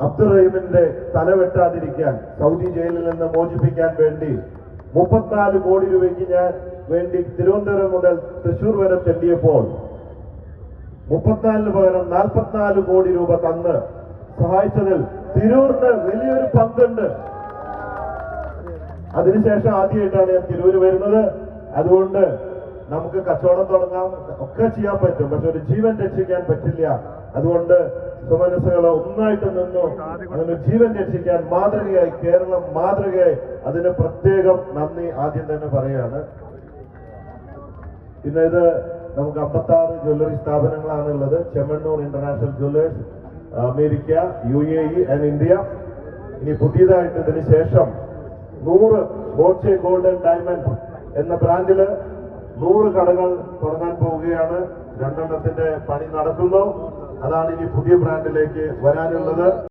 അബ്ദുറഹീമിന്റെ തലവെട്ടാതിരിക്കാൻ Saudi ജയിലിൽ നിന്ന് മോചിപ്പിക്കാൻ വേണ്ടി മുപ്പത്തിനാല് കോടി രൂപയ്ക്ക് ഞാൻ വേണ്ടി തിരുവനന്തപുരം മുതൽ തൃശൂർ വരെ തെണ്ടിയപ്പോൾ മുപ്പത്തിനാലിന് പകരം നാൽപ്പത്തിനാല് കോടി രൂപ തന്ന് സഹായിച്ചതിൽ തിരൂരിന് വലിയൊരു പങ്കുണ്ട്. അതിനുശേഷം ആദ്യമായിട്ടാണ് ഞാൻ തിരൂര് വരുന്നത്. അതുകൊണ്ട് നമുക്ക് കച്ചവടം തുടങ്ങാം ഒക്കെ ചെയ്യാൻ പറ്റും. പക്ഷെ ഒരു ജീവൻ രക്ഷിക്കാൻ പറ്റില്ല. അതുകൊണ്ട് സുമനസ്സുകൾ ഒന്നായിട്ട് നിന്നു. അങ്ങനെ ജീവൻ രക്ഷിക്കാൻ മാതൃകയായി കേരളം മാതൃകയായി അതിന് പ്രത്യേകം നന്ദി ആദ്യം തന്നെ പറയാണ് പിന്നെ ഇത് നമുക്ക് അമ്പത്താറ് ജ്വല്ലറി സ്ഥാപനങ്ങളാണ് ഉള്ളത് Chemmanur international jewellers America U A E and India. ഇനി പുതിയതായിട്ട് ഇതിന് ശേഷം നൂറ് ബോച്ചെ ഗോൾഡൻ ഡയമണ്ട് എന്ന ബ്രാൻഡിൽ നൂറ് കടകൾ തുടങ്ങാൻ പോവുകയാണ്. രണ്ടെണ്ണത്തിന്റെ പണി നടക്കുന്നു. അതാണ് ഇനി പുതിയ ബ്രാൻഡിലേക്ക് വരാനുള്ളത്.